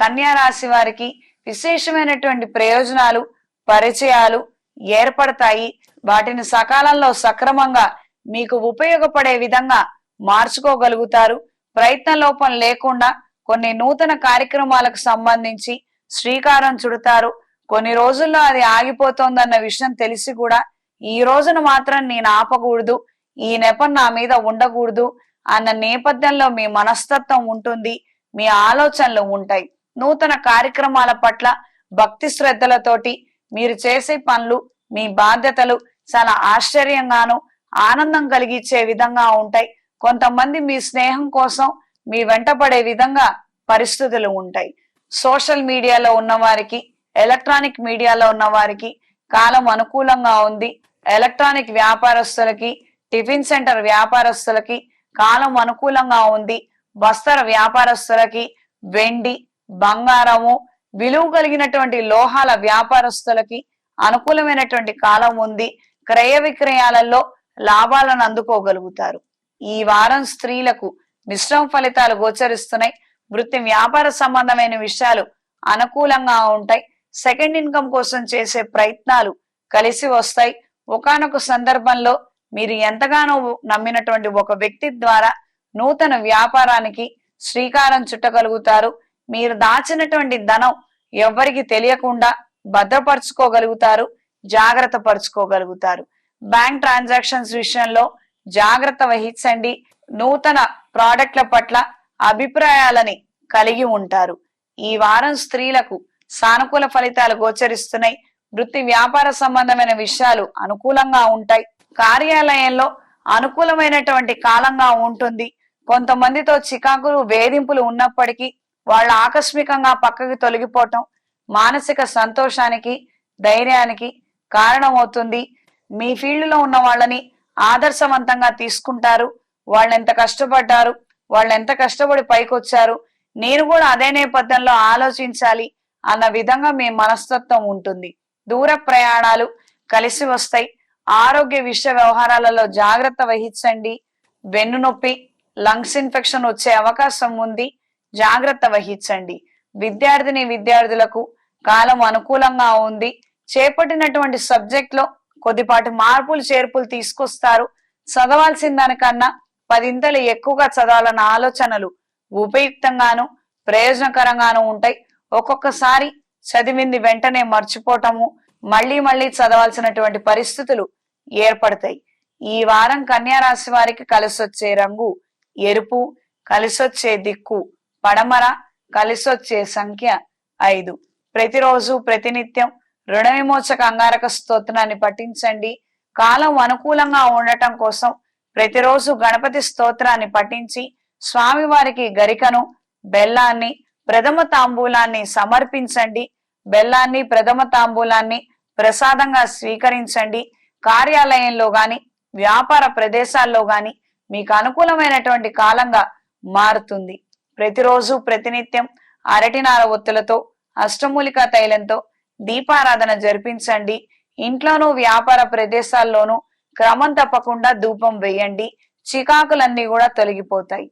కన్యా రాశి వారికి విశేషమైనటువంటి ప్రయోజనాలు పరిచయాలు ఏర్పడతాయి. వాటిని సకాలంలో సక్రమంగా మీకు ఉపయోగపడే విధంగా మార్చుకోగలుగుతారు. ప్రయత్న లోపం లేకుండా కొన్ని నూతన కార్యక్రమాలకు సంబంధించి శ్రీకారం చుడతారు. కొన్ని రోజుల్లో అది ఆగిపోతోందన్న విషయం తెలిసి కూడా ఈ రోజున మాత్రం నేను ఆపకూడదు ఈ నెపం నా మీద ఉండకూడదు అన్న నేపథ్యంలో మీ మనస్తత్వం ఉంటుంది మీ ఆలోచనలు ఉంటాయి. నూతన కార్యక్రమాల పట్ల భక్తి శ్రద్ధలతోటి మీరు చేసే పనులు మీ బాధ్యతలు చాలా ఆశ్చర్యంగాను ఆనందం కలిగించే విధంగా ఉంటాయి. కొంతమంది మీ స్నేహం కోసం మీ వెంటపడే విధంగా పరిస్థితులు ఉంటాయి. సోషల్ మీడియాలో ఉన్న వారికి ఎలక్ట్రానిక్ మీడియాలో ఉన్న వారికి కాలం అనుకూలంగా ఉంది. ఎలక్ట్రానిక్ వ్యాపారస్తులకి టిఫిన్ సెంటర్ వ్యాపారస్తులకి కాలం అనుకూలంగా ఉంది. వస్త్ర వ్యాపారస్తులకి వెండి బంగారము విలువ కలిగినటువంటి లోహాల వ్యాపారస్తులకి అనుకూలమైనటువంటి కాలం ఉంది. క్రయ విక్రయాలలో లాభాలను అందుకోగలుగుతారు. ఈ వారం స్త్రీలకు మిశ్రమ ఫలితాలు గోచరిస్తున్నాయి. వృత్తి వ్యాపార సంబంధమైన విషయాలు అనుకూలంగా ఉంటాయి. సెకండ్ ఇన్కమ్ కోసం చేసే ప్రయత్నాలు కలిసి వస్తాయి. ఒకానొక సందర్భంలో మీరు ఎంతగానో నమ్మినటువంటి ఒక వ్యక్తి ద్వారా నూతన వ్యాపారానికి శ్రీకారం చుట్టగలుగుతారు. మీరు దాచినటువంటి ధనం ఎవరికి తెలియకుండా భద్రపరుచుకోగలుగుతారు జాగ్రత్త పరుచుకోగలుగుతారు. బ్యాంక్ ట్రాన్సాక్షన్స్ విషయంలో జాగ్రత్త వహించండి. నూతన ప్రోడక్ట్ల పట్ల అభిప్రాయాలని కలిగి ఉంటారు. ఈ వారం స్త్రీలకు సానుకూల ఫలితాలు గోచరిస్తున్నాయి. వృత్తి వ్యాపార సంబంధమైన విషయాలు అనుకూలంగా ఉంటాయి. కార్యాలయంలో అనుకూలమైనటువంటి కాలంగా ఉంటుంది. కొంతమందితో చికాకులు వేధింపులు ఉన్నప్పటికీ వాళ్ళ ఆకస్మికంగా పక్కకి తొలగిపోవటం మానసిక సంతోషానికి ధైర్యానికి కారణమవుతుంది. మీ ఫీల్డ్లో ఉన్న వాళ్ళని ఆదర్శవంతంగా తీసుకుంటారు. వాళ్ళు ఎంత కష్టపడ్డారు వాళ్ళు ఎంత కష్టపడి పైకొచ్చారు నేను కూడా అదే నేపథ్యంలో ఆలోచించాలి అన్న విధంగా మీ మనస్తత్వం ఉంటుంది. దూర ప్రయాణాలు కలిసి వస్తాయి. ఆరోగ్య విషయ వ్యవహారాలలో జాగ్రత్త వహించండి. వెన్ను నొప్పి లంగ్స్ ఇన్ఫెక్షన్ వచ్చే అవకాశం ఉంది. జాగ్రత్త వహించండి. విద్యార్థిని విద్యార్థులకు కాలం అనుకూలంగా ఉంది. చేపట్టినటువంటి సబ్జెక్ట్లో కొద్దిపాటి మార్పులు చేర్పులు తీసుకొస్తారు. చదవాల్సిన దానికన్నా పదింతలు ఎక్కువగా చదవాలన్న ఆలోచనలు ఉపయుక్తంగాను ప్రయోజనకరంగాను ఉంటాయి. ఒక్కొక్కసారి చదివింది వెంటనే మర్చిపోవటము మళ్ళీ మళ్ళీ చదవాల్సినటువంటి పరిస్థితులు ఏర్పడతాయి. ఈ వారం కన్యా రాశి వారికి కలిసొచ్చే రంగు ఎరుపు కలిసొచ్చే దిక్కు పడమర కలిసొచ్చే సంఖ్య ఐదు. ప్రతిరోజు ప్రతినిత్యం రుణ విమోచక అంగారక స్తోత్రాన్ని పఠించండి. కాలం అనుకూలంగా ఉండటం కోసం ప్రతిరోజు గణపతి స్తోత్రాన్ని పఠించి స్వామివారికి గరికను బెల్లాన్ని ప్రథమ తాంబూలాన్ని సమర్పించండి. బెల్లాన్ని ప్రథమ తాంబూలాన్ని ప్రసాదంగా స్వీకరించండి. కార్యాలయంలో గాని వ్యాపార ప్రదేశాల్లో గాని మీకు అనుకూలమైనటువంటి కాలంగా మారుతుంది. ప్రతిరోజు ప్రతినిత్యం అరటినార ఒత్తులతో అష్టమూలికా తైలంతో దీపారాధన జరిపించండి. ఇంట్లోనూ వ్యాపార ప్రదేశాల్లోనూ క్రమం తప్పకుండా ధూపం వేయండి. చికాకులన్నీ కూడా తొలగిపోతాయి.